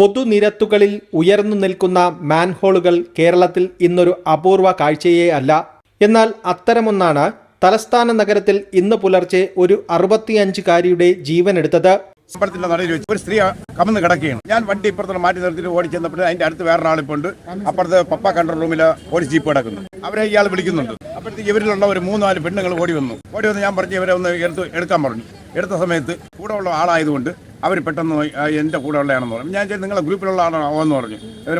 പൊതുനിരത്തുകളിൽ ഉയർന്നു നിൽക്കുന്ന മാൻഹോളുകൾ കേരളത്തിൽ ഇന്നൊരു അപൂർവ കാഴ്ചയേ അല്ല. എന്നാൽ അത്തരമൊന്നാണ് തലസ്ഥാന നഗരത്തിൽ ഇന്ന് പുലർച്ചെ ഒരു അറുപത്തിയഞ്ചുകാരിയുടെ ജീവനെടുത്തത്. അമ്പലത്തിന്റെ നടയിൽ ഒരു സ്ത്രീ കമന്ന് കിടക്കുകയാണ്. ഞാൻ വണ്ടി ഇപ്പുറത്തുള്ള മാറ്റി നിർത്തിയിട്ട് ഓടി ചെന്നപ്പോൾ അതിന്റെ അടുത്ത് വേറെ ആളിപ്പോൾ ഉണ്ട് അപ്പുറത്ത് പപ്പ കൺട്രോൾ റൂമിൽ ഒരു ജീപ്പ് കിടക്കുന്നു. അവരെ ഇയാൾ വിളിക്കുന്നുണ്ട്. അപ്പോഴത്തേക്ക് ഇവരിലുള്ള ഒരു മൂന്ന് നാല് പെണ്ണുങ്ങൾ ഓടി വന്നു. ഓടി വന്ന് ഞാൻ പറഞ്ഞു ഇവരെ ഒന്ന് എടുത്ത് എടുക്കാൻ പറഞ്ഞു. എടുത്ത സമയത്ത് കൂടെ ഉള്ള ആളായതുകൊണ്ട് അവർ പെട്ടെന്ന് "ആ, എന്റെ കൂടെ ഉള്ളതാണെന്ന് പറഞ്ഞു. ഞാൻ നിങ്ങളെ ഗ്രൂപ്പിലുള്ള ആളാണോ? എന്ന് പറഞ്ഞു. ഇവർ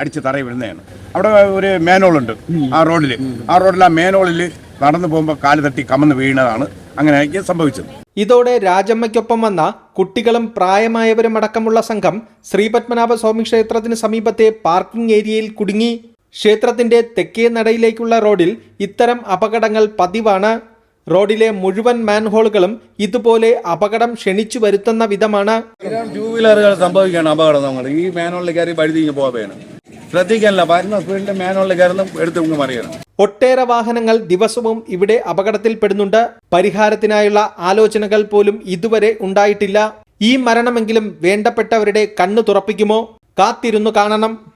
അടിച്ച് തറയിൽ വിടുന്നതാണ്. അവിടെ ഒരു മേനോളുണ്ട് ആ റോഡിൽ ആ റോഡിൽ ആ മേനോളിൽ നടന്നു പോകുമ്പോൾ കാൽ തട്ടി കമന്ന് വീണതാണ് അങ്ങനെ സംഭവിച്ചത്. ഇതോടെ രാജമ്മയ്ക്കൊപ്പം വന്ന കുട്ടികളും പ്രായമായവരും അടക്കമുള്ള സംഘം ശ്രീപത്മനാഭ സ്വാമി ക്ഷേത്രത്തിന് സമീപത്തെ പാർക്കിംഗ് ഏരിയയിൽ കുടുങ്ങി. ക്ഷേത്രത്തിന്റെ തെക്കേ നടയിലേക്കുള്ള റോഡിൽ ഇത്തരം അപകടങ്ങൾ പതിവാണ്. റോഡിലെ മുഴുവൻ മാൻഹോളുകളും ഇതുപോലെ അപകടം ക്ഷണിച്ചു വരുത്തുന്ന വിധമാണ്. ടൂ വീലറുകൾ സംഭവിക്കുകയാണ് അപകടം നമ്മൾ ഈ മാനുവലിൽ കയറി വഴുതിങ്ങ് പോവുകയാണ്. ശ്രദ്ധിക്കാനില്ല. വരുന്ന സ്പീഡിന്റെ മാനുവലിൽ കയറുന്ന എടുത്ത് മറിയണം. ഒട്ടേറെ വാഹനങ്ങൾ ദിവസവും ഇവിടെ അപകടത്തിൽപ്പെടുന്നുണ്ട്. പരിഹാരത്തിനായുള്ള ആലോചനകൾ പോലും ഇതുവരെ ഉണ്ടായിട്ടില്ല. ഈ മരണമെങ്കിലും വേണ്ടപ്പെട്ടവരുടെ കണ്ണു തുറപ്പിക്കുമോ? കാത്തിരുന്നു കാണണം.